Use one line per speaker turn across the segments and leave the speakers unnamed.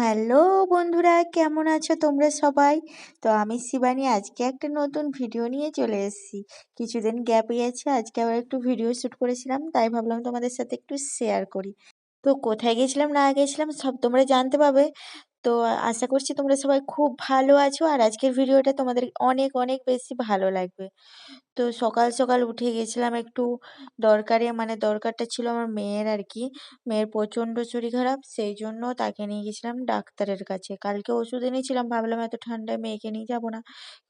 Hello বন্ধুরা, কেমন আছো তোমরা সবাই? তো আমি শিবানী, আজকে একটা নতুন ভিডিও নিয়ে চলে এসেছি। কিছুদিন গ্যাপ গিয়েছে আজকে আবার একটু ভিডিও শ্যুট করেছিলাম, তাই ভাবলাম তোমাদের সাথে একটু শেয়ার করি। তো কোথায় গেছিলাম, না গেছিলাম সব তোমরা জানতে পাবে তো আশা করছি তোমরা সবাই খুব ভালো আছো আর আজকের ভিডিওটা তোমাদের অনেক অনেক বেশি ভালো লাগবে। তো সকাল সকাল উঠে গেছিলাম একটু দরকারে মানে দরকারটা ছিল আমার মেয়ের আর কি। মেয়ের প্রচণ্ড শরীর খারাপ, সেই জন্য তাকে নিয়ে গেছিলাম ডাক্তারের কাছে। কালকে ওষুধ এনেছিলাম, ভাবলাম এত ঠান্ডায় মেয়েকে নিয়ে যাব না।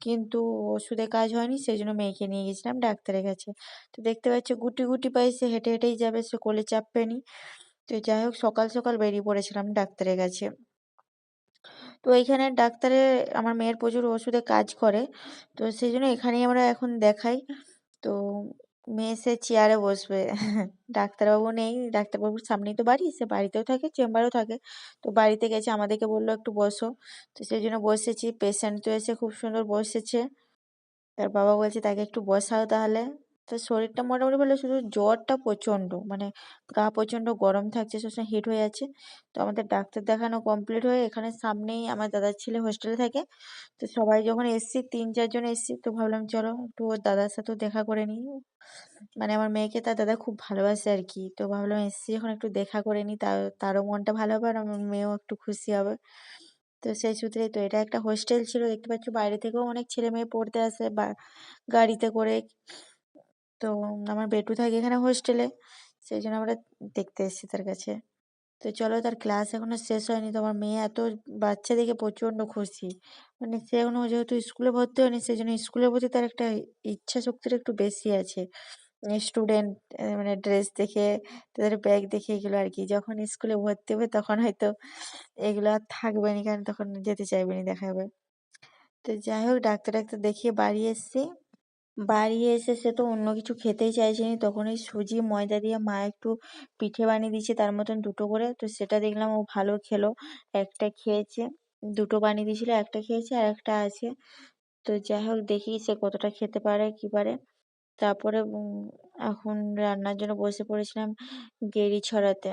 কিন্তু ওষুধে কাজ হয়নি, সেই জন্য মেয়েকে নিয়ে গেছিলাম ডাক্তারের কাছে। তো দেখতে পাচ্ছি, গুটি গুটি সে হেঁটে, হেঁটেই যাবে, সে কোলে চাপবে নি। তো যাই হোক, সকাল সকাল বেরিয়ে পড়েছিলাম, ডাক্তারের কাছে। তো এইখানে ডাক্তারে, আমার মেয়ের প্রচুর ওষুধে কাজ করে, তো সেই জন্য এখানেই আমরা এখন দেখাই। তো মেয়ে সে চেয়ারে বসবে। ডাক্তারবাবু নেই, ডাক্তারবাবুর সামনেই তো বাড়ি, সে বাড়িতেও থাকে চেম্বারেও থাকে। তো বাড়িতে গেছে, আমাদেরকে বলল, একটু বসো। তো সেই জন্য বসেছি পেশেন্ট তো এসে খুব সুন্দর বসেছে। তার বাবা বলছে, তাকে একটু বসাও তাহলে। তো শরীরটা মোটামুটি ভালো, শুধু জ্বরটা প্রচণ্ড মানে গা প্রচণ্ড গরম থাকছে সবসময় হিট হয়ে যাচ্ছে। তো আমাদের ডাক্তার দেখানো কমপ্লিট হয়ে এখানে সামনেই আমার দাদার ছেলে হোস্টেলে থাকে। তো সবাই যখন এসছি, তিন চারজন এসছি, তো ভাবলাম চলো একটু ওর দাদার সাথেও দেখা করে নিই। মানে আমার মেয়েকে তার দাদা খুব ভালোবাসে আর কি। তো ভাবলাম এসছি যখন একটু দেখা করে নিই, তার, তারও মনটা ভালো হবে আর আমার মেয়েও একটু খুশি হবে। তো সেই সূত্রে তো এটা একটা হোস্টেল ছিল, দেখতে পাচ্ছ বাইরে থেকেও অনেক ছেলে মেয়ে পড়তে আসে বা গাড়িতে করে। তো আমার বেটু থাকে এখানে হোস্টেলে সেই জন্য আমরা দেখতে এসেছি তার কাছে। তো চলো তার ক্লাস এখনও শেষ হয়নি, তো আমার মেয়ে এত বাচ্চা দেখে প্রচণ্ড খুশি। মানে সে এখনও যেহেতু স্কুলে ভর্তি হয়নি সেই জন্য স্কুলের প্রতি তার একটা ইচ্ছা শক্তিটা একটু বেশি আছে। স্টুডেন্ট মানে ড্রেস দেখে, তাদের ব্যাগ দেখে এগুলো আর কি। যখন স্কুলে ভর্তি হবে তখন হয়তো এগুলো আর থাকবে না, কারণ তখন যেতে চাইবে না দেখা হবে তো যাই হোক ডাক্তার ডাক্তার দেখিয়ে বাড়ি এসছি। বাড়ি এসে সে তো অন্য কিছু খেতেই চাইছে না তখন ওই সুজি, ময়দা দিয়ে মা একটু পিঠে বানিয়ে দিয়েছে তার মতন দুটো করে। তো সেটা দেখলাম ও ভালো খেলো। একটা খেয়েছে, দুটো বানিয়ে দিয়েছিল, একটা খেয়েছে আর একটা আছে। তো যাই হোক, দেখি সে কতটা খেতে পারে, কি পারে। তারপরে এখন রান্নার জন্য বসে পড়েছিলাম গেরি ছড়াতে।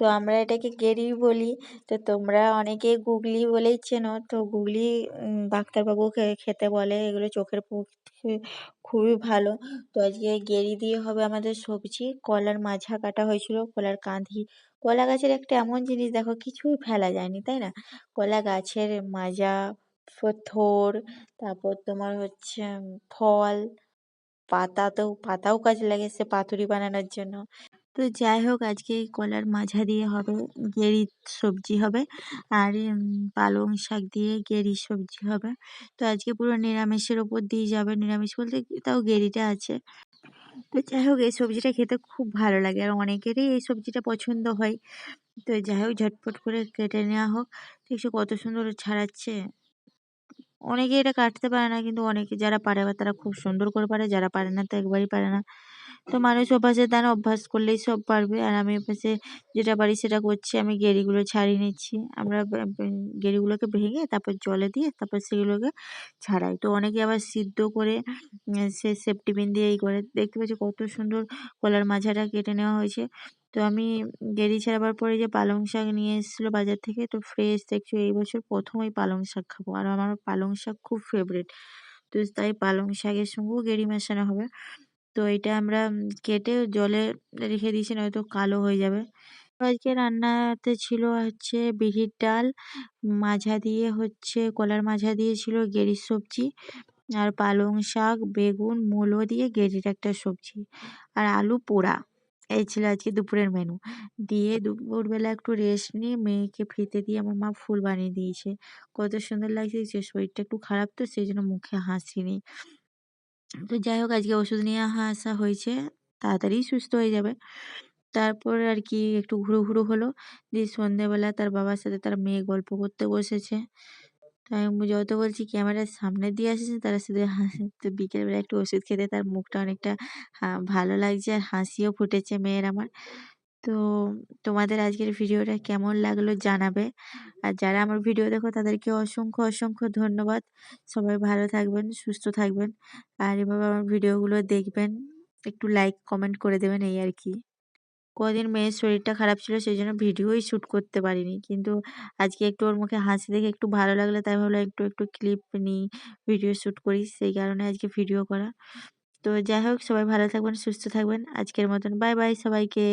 তো আমরা এটাকে গেরি বলি। তো তোমরা অনেকে গুগলি বলেই চেনো। তো গুগলি ডাক্তারবাবু খেতে বলে, এগুলো চোখের পক্ষে খুবই ভালো। তো আজকে গেরি দিয়ে হবে আমাদের সবজি। কলার মাঝা কাটা হয়েছিল, কলার কাঁধি। কলা গাছের একটা এমন জিনিস, দেখো, কিছুই ফেলা যায়নি, তাই না? কলা গাছের মাজা থোর, তারপর তোমার হচ্ছে ফল, পাতা তো, পাতাও কাজে লাগে সে পাতুরি বানানোর জন্য। তো যাই হোক, আজকে কলার মাঝা দিয়ে হবে গেরি সবজি হবে আর পালং শাক দিয়ে গেরি সবজি হবে। তো আজকে পুরো নিরামিষের ওপর দিয়ে যাবে নিরামিষ বলতে তাও গেরিটা আছে। তো যাই হোক, এই সবজিটা খেতে খুব ভালো লাগে আর অনেকেরই এই সবজিটা পছন্দ হয়। তো যাই হোক, ঝটপট করে কেটে নেওয়া হোক। দেখছ কত সুন্দর ছাড়াচ্ছে। অনেকে এটা কাটতে পারে না, কিন্তু অনেকে যারা পারে বা তারা খুব সুন্দর করে পারে, যারা পারে না তো একবারই পারে না। তো মানুষ অভ্যাসের দ্বারা অভ্যাস করলেই সব পারবে। আর আমি অভ্যাসে যেটা পারি সেটা করছি। আমি গেরিগুলো ছাড়িয়ে নিচ্ছি। আমরা গেরিগুলোকে ভেঙে তারপর জলে দিয়ে তারপর সেগুলোকে ছাড়াই। তো অনেকে আবার সিদ্ধ করে সে সেফটি পিন দিয়ে এই করে। দেখতে পাচ্ছি কত সুন্দর কলার মাঝাটা কেটে নেওয়া হয়েছে। তো আমি গেরি ছাড়াবার পরে যে পালং শাক নিয়ে এসেছিল বাজার থেকে, তো ফ্রেশ দেখছ এই বছর প্রথম ওই পালং শাক খাব। আর আমার পালং শাক খুব ফেভারিট তো তাই পালং শাকের সঙ্গেও গেরি মেশানো হবে। তো এটা আমরা কেটে জলে রেখে দিয়েছি, নয়তো কালো হয়ে যাবে। আজকে রান্নাতে ছিল হচ্ছে বিড়ির ডাল, মাঝা দিয়ে হচ্ছে কলার মাঝা দিয়ে ছিল গেরির সবজি, আর পালং শাক, বেগুন, মূলো দিয়ে গেরির একটা সবজি, আর আলু পোড়া। এই ছিল আজকে দুপুরের মেনু দিয়ে দুপুরবেলা একটু রেস্ট নিয়ে মেয়েকে ফ্রিতে দিয়ে আমার মা ফুল বানিয়ে দিয়েছে। কত সুন্দর লাগছে শরীরটা একটু খারাপ তো, সেই জন্য মুখে হাসি নেই। তো যাই হোক, আজকে ওষুধ নিয়ে আসা হয়েছে, তাড়াতাড়ি সুস্থ হয়ে যাবে। তারপর আর কি একটু ঘুরু ঘুরু হলো, দিয়ে সন্ধ্যেবেলা তার বাবার সাথে তার মেয়ে গল্প করতে বসেছে। তাই আমি যত বলছি ক্যামেরার সামনে দিয়ে আসেছে, তারা শুধু তো বিকেলবেলা একটু ওষুধ খেতে তার মুখটা অনেকটা ভালো লাগছে আর হাসিও ফুটেছে মেয়ের আমার। তো তোমাদের আজকের ভিডিওটা কেমন লাগল জানাবে। আর যারা আমার ভিডিও দেখো তাদেরকে অসংখ্য অসংখ্য ধন্যবাদ। সবাই ভালো থাকবেন, সুস্থ থাকবেন। আর এভাবে আমার ভিডিওগুলো দেখবেন, একটু লাইক কমেন্ট করে দেবেন এই আর কি। কদিন মেয়ের শরীরটা খারাপ ছিল সেই জন্য ভিডিওই শ্যুট করতে পারিনি। কিন্তু আজকে একটু ওর মুখে হাসি দেখে একটু ভালো লাগল, তাই ভাবলাম একটু একটু ক্লিপ নিই ভিডিও শ্যুট করি, সেই কারণে আজকে ভিডিও করা। তো যাই হোক, সবাই ভালো থাকবেন, সুস্থ থাকবেন। আজকের মতন বাই বাই সবাইকে।